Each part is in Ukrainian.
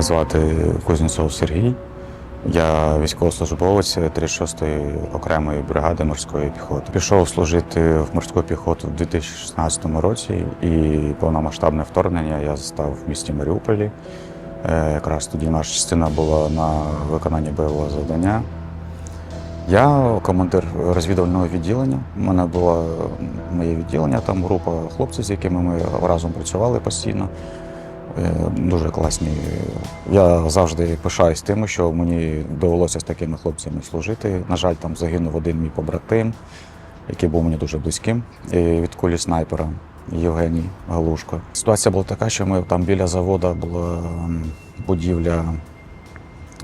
Мене звати Кузнєцов Сергій. Я військовослужбовець 36-ї окремої бригади морської піхоти. Пішов служити в морську піхоту в 2016 році, і повномасштабне вторгнення я застав в місті Маріуполі. Е, Якраз тоді наша частина була на виконанні бойового завдання. Я командир розвідувального відділення. У мене було моє відділення, там група хлопців, з якими ми разом працювали постійно. Е, Дуже класні. Я завжди пишаюсь тим, що мені довелося з такими хлопцями служити. На жаль, там загинув один мій побратим, який був мені дуже близьким від кулі снайпера Євгеній Галушко. Ситуація була така, що ми там біля заводу була будівля.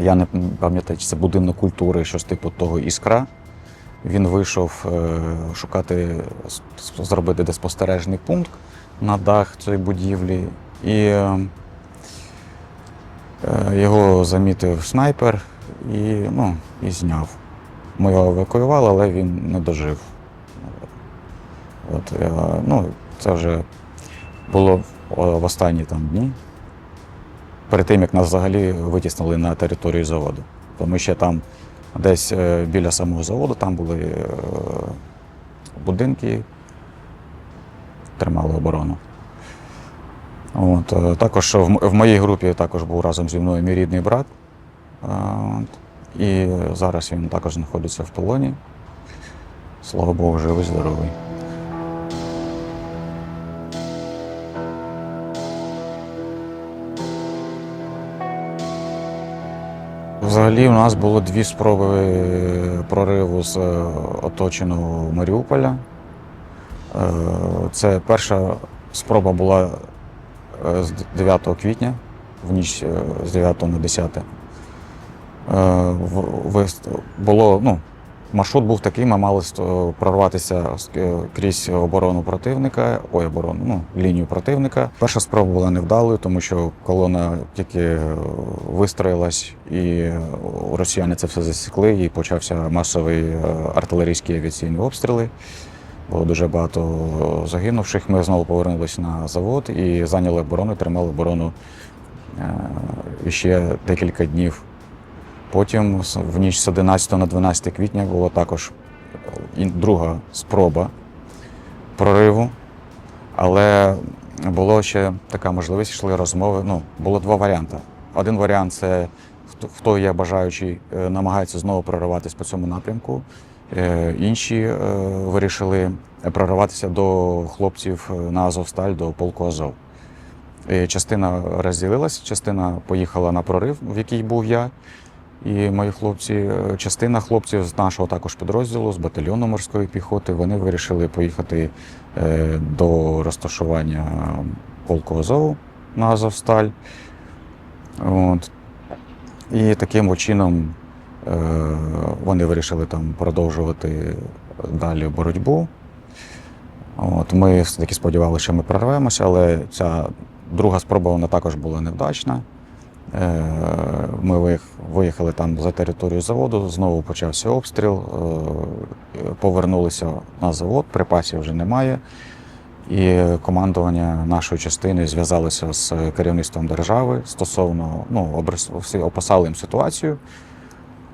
Я не пам'ятаю, чи це будинок культури, щось типу того іскра. Він вийшов е, шукати, зробити де спостережний пункт на дах цієї будівлі. І е, е, його замітив снайпер і, ну, і зняв. Ми його евакуювали, але він не дожив. От, е, ну, це вже було в останні там дні перед тим, як нас взагалі витіснили на територію заводу. То ми ще там десь біля самого заводу, там були будинки, тримали оборону. От, е, також в, моїй групі також був разом зі мною мій рідний брат. Е, От, і зараз він також знаходиться в полоні. Слава Богу, живий, здоровий. Взагалі, у нас було дві спроби прориву з е, оточеного Маріуполя. Е, Це перша спроба була е, з 9 квітня, в ніч е, з 9 на 10. Е, Було, ну, маршрут був такий, ми мали прорватися е, крізь оборону противника, ой, оборону, ну, лінію противника. Перша спроба була невдалою, тому що колона тільки е, вистроїлась, і е, росіяни це все засікли, і почався масовий е, артилерійські авіаційні обстріли. Було дуже багато загинувших. Ми знову повернулися на завод і зайняли оборону, тримали оборону е, ще декілька днів. Потім в ніч з 11 на 12 квітня була також друга спроба прориву. Але було ще така можливість, йшли розмови. Ну, було два варіанти. Один варіант це хто, хто є бажаючий, е, намагається знову прориватись по цьому напрямку. Е, Інші е, вирішили прориватися до хлопців на Азовсталь, до полку Азов. Е, Частина розділилась, частина поїхала на прорив, в який був я і мої хлопці. Е, Частина хлопців з нашого також підрозділу, з батальйону морської піхоти, вони вирішили поїхати е, до розташування полку Азову на Азовсталь. От. І таким чином е, вони вирішили там продовжувати далі боротьбу. От, ми все-таки сподівалися, що ми прорвемося, але ця друга спроба вона також була невдачна. Е, Ми виїхали там за територію заводу, знову почався обстріл, е, повернулися на завод, припасів вже немає. І командування нашої частини зв'язалося з керівництвом держави стосовно ну, описали їм ситуацію,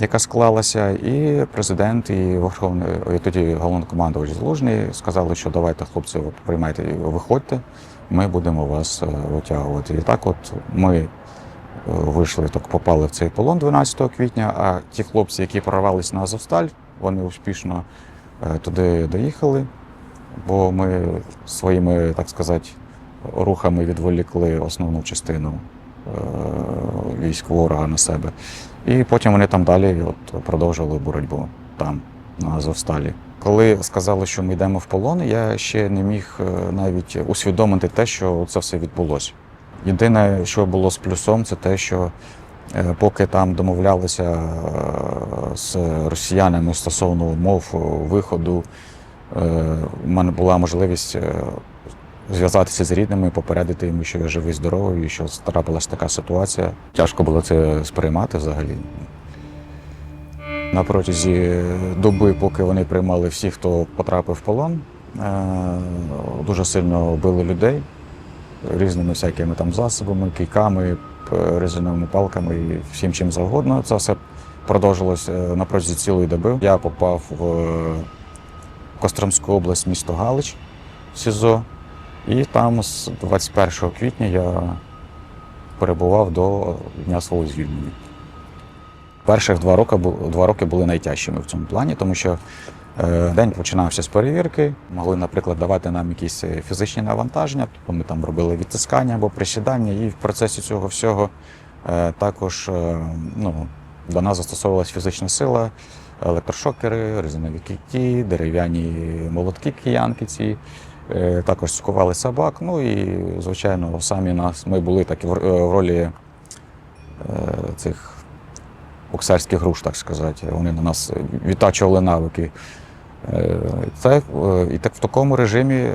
яка склалася, і президент, і Верховний, і тоді головнокомандувач Залужний сказали, що давайте, хлопці, приймайте, виходьте, ми будемо вас е, витягувати. І так, от ми е, вийшли, так попали в цей полон 12 квітня, а ті хлопці, які прорвались на Азовсталь, вони успішно е, туди доїхали, бо ми своїми, так сказати, рухами відволікли основну частину військ ворога на себе. І потім вони там далі от, продовжували боротьбу там, на Азовсталі. Коли сказали, що ми йдемо в полон, я ще не міг е, навіть усвідомити те, що це все відбулося. Єдине, що було з плюсом, це те, що е, поки там домовлялися е, з росіянами стосовно умов е, виходу, е, в мене була можливість е, зв'язатися з рідними, попередити їм, що я живий, здоровий, що трапилася така ситуація. Тяжко було це сприймати взагалі. На протязі доби, поки вони приймали всіх, хто потрапив в полон, е, дуже сильно били людей різними всякими там засобами, кийками, е, резиновими палками і всім чим завгодно. Це все продовжилось е, на протязі цілої доби. Я попав в е, Костромську область, місто Галич, СІЗО, і там з 21 квітня я перебував до дня свого звільнення. Перших два роки, два роки були найтяжчими в цьому плані, тому що е, день починався з перевірки, могли, наприклад, давати нам якісь е, фізичні навантаження, тобто ми там робили відтискання або присідання, і в процесі цього всього е, також ну, до нас застосовувалась фізична сила, електрошокери, резинові кійки, дерев'яні молотки киянки ці. Е, Також цькували собак. Ну і, звичайно, самі нас ми були так в е, в ролі е, цих боксерських груш, так сказати. Вони на нас відтачували навики. Це, і так в такому режимі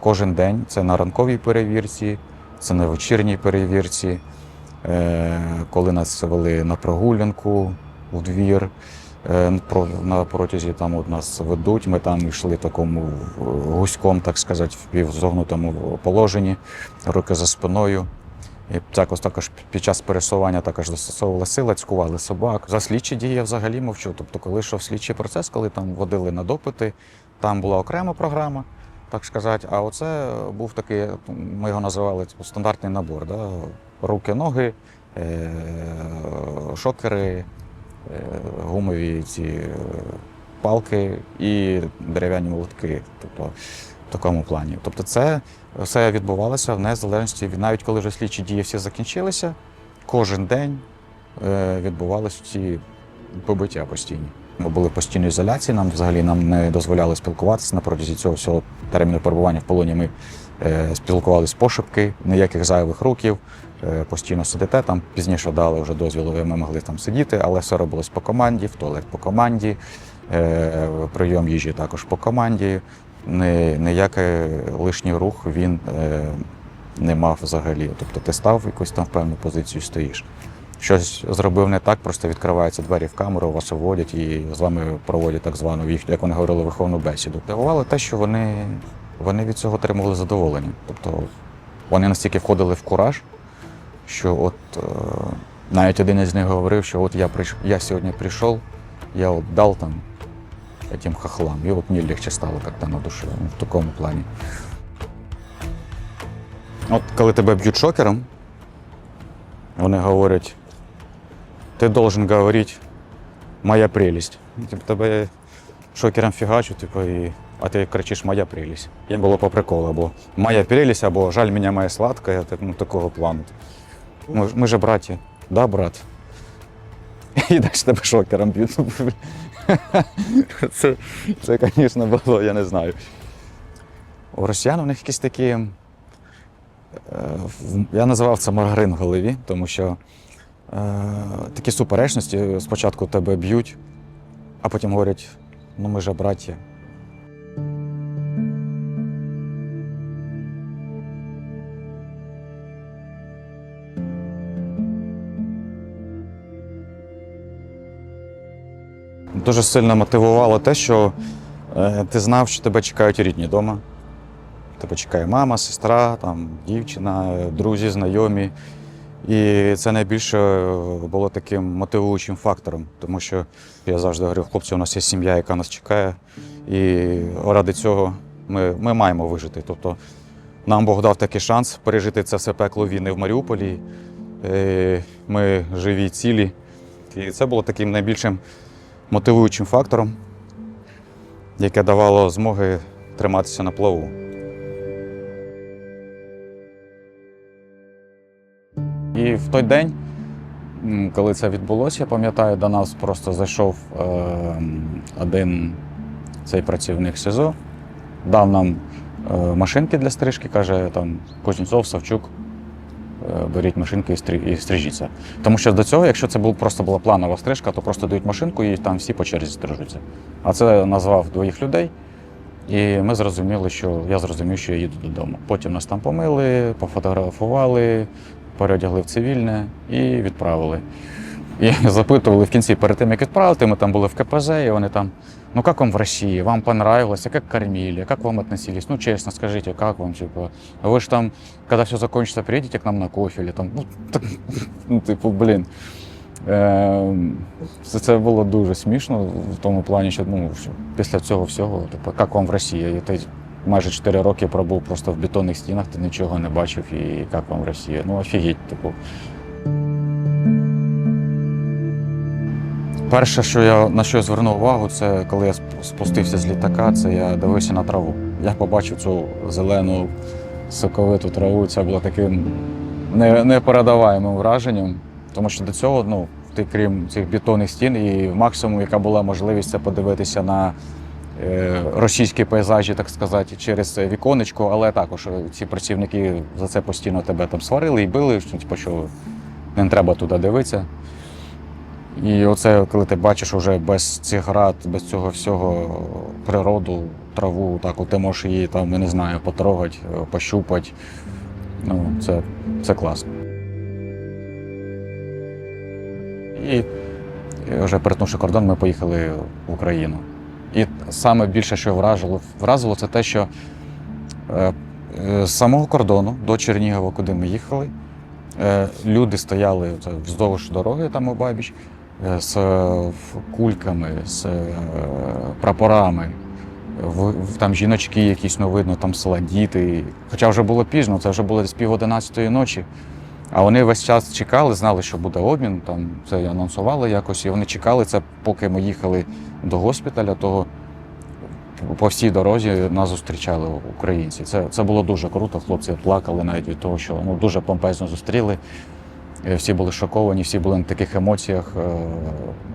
кожен день це на ранковій перевірці, це на вечірній перевірці, коли нас вели на прогулянку в двір. Е, На протязі там от нас ведуть, ми там йшли такому е, гуськом, так сказати, в півзогнутому положенні, руки за спиною. І також, також під час пересування також застосовували сила, цькували собак. За слідчі дії взагалі мовчу. Тобто, коли йшов слідчий процес, коли там водили на допити, там була окрема програма, так сказати. А оце був такий, ми його називали типу, стандартний набор. Да? Руки, ноги, е- шокери, гумові ці е, палки і дерев'яні молотки. Тобто, в такому плані. Тобто, це все відбувалося в незалежності від навіть коли вже слідчі дії всі закінчилися, кожен день е, відбувалися ці побиття постійні. Ми були в постійній ізоляції, нам взагалі нам не дозволяли спілкуватися на протязі цього всього терміну перебування в полоні. Ми е, спілкувалися пошепки, ніяких зайвих руків, е, постійно сидите. Там пізніше дали вже дозвіл, ми могли там сидіти, але все робилось по команді, в туалет по команді, е, прийом їжі також по команді. Ніякий лишній рух він е, не мав взагалі. Тобто ти став в якусь там певну позицію стоїш. Щось зробив не так, просто відкриваються двері в камеру, вас вводять і з вами проводять так звану, їх- як вони говорили, виховну бесіду. Дивувало те, що вони, вони від цього отримували задоволення. Тобто вони настільки входили в кураж, що от е, навіть один із них говорив, що от я прийш, я сьогодні прийшов, я от дал там этим хохлам. И вот мне легче стало как-то на душе ну, в такому плані. От коли тебе б'ють шокером, вони говорять, ти должен говорити моя прелість. Типу, тебе шокером фігачу, типу, і, а ти кричиш моя прелість. Їм було по приколу, або моя прелість, або жаль мене моя сладка, ну, такого плану. Ми, ж- ми же браті. Да, брат? І далі тебе шокером б'ють. Ну. Це, це, звісно, було, я не знаю. У росіян у них якісь такі. е, Я називав це маргарин в голові, тому що е, такі суперечності спочатку тебе б'ють, а потім говорять: ну ми ж браття. Дуже сильно мотивувало те, що е, ти знав, що тебе чекають рідні вдома. Тебе чекає мама, сестра, там, дівчина, друзі, знайомі. І це найбільше е, було таким мотивуючим фактором, тому що я завжди говорю, хлопці, у нас є сім'я, яка нас чекає, і ради цього ми, ми маємо вижити. Тобто нам Бог дав такий шанс пережити це все пекло війни в Маріуполі. Е, Ми живі, цілі. І це було таким найбільшим мотивуючим фактором, яке давало змоги триматися на плаву. І в той день, коли це відбулося, я пам'ятаю, до нас просто зайшов е, один цей працівник СИЗО, дав нам е, машинки для стрижки, каже там Кузнєцов, Савчук, беріть машинки і стрижіться. Тому що до цього, якщо це був, просто була планова стрижка, то просто дають машинку і там всі по черзі стрижуться. А це назвав двоїх людей. І ми зрозуміли, що я зрозумів, що я їду додому. Потім нас там помили, пофотографували, переодягли в цивільне і відправили. І запитували в кінці, перед тим, як відправити, ми там були в КПЗ, і вони там, ну як вам в Росії, вам понравилось, як кормили, як вам относились? Ну, чесно, скажіть, як вам, типу, ви ж там, коли все закончится, приїдете к нам на кофе, или там, ну, так, ну типу, блін. Е, Це, це було дуже смішно в тому плані, що ну, після цього всього, типу, як вам в Росії? Ти майже 4 роки пробув просто в бетонних стінах, ти нічого не бачив, і як вам в Росії? Ну, офігеть, типу. Перше, що я на що я звернув увагу, це коли я спустився з літака, це я дивився на траву. Я побачив цю зелену соковиту траву. Це було таким не- непередаваємим враженням, тому що до цього, ну, ти крім цих бетонних стін, і максимум, яка була можливість, це подивитися на е, російські пейзажі, так сказати, через віконечко, але також е, ці працівники за це постійно тебе там сварили і били, що, типу, що не треба туди дивитися. І оце, коли ти бачиш уже без цих град, без цього всього природу, траву, так, ти можеш її там, я не знаю, потрогати, е, пощупати. Ну, це, це класно. І вже перетнувши кордон, ми поїхали в Україну. І саме більше, що вразило, вразило це те, що е, е, з самого кордону до Чернігова, куди ми їхали, люди стояли вздовж дороги там у Бабіч з е, кульками, з е, прапорами. Там жіночки якісь, ну видно, там села діти. Хоча вже було пізно, це вже було десь пів одинадцятої ночі. А вони весь час чекали, знали, що буде обмін, там це анонсували якось, і вони чекали це, поки ми їхали до госпіталя, того по всій дорозі нас зустрічали українці. Це, це було дуже круто. Хлопці плакали навіть від того, що ну, дуже помпезно зустріли. Е, Всі були шоковані, всі були на таких емоціях. е,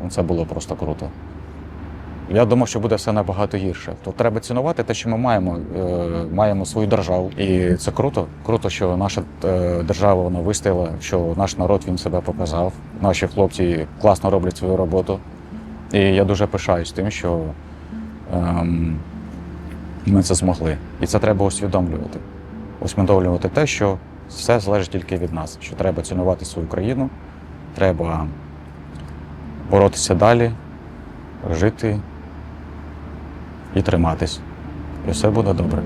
ну, Це було просто круто. Я думав, що буде все набагато гірше. То треба цінувати те, що ми маємо. Е, Маємо свою державу. І це круто. Круто, що наша держава вона вистояла, що наш народ він себе показав. Наші хлопці класно роблять свою роботу. І я дуже пишаюсь тим, що ем, ми це змогли. І це треба усвідомлювати. Усвідомлювати те, що все залежить тільки від нас, що треба цінувати свою країну, треба боротися далі, жити і триматись. І все буде добре.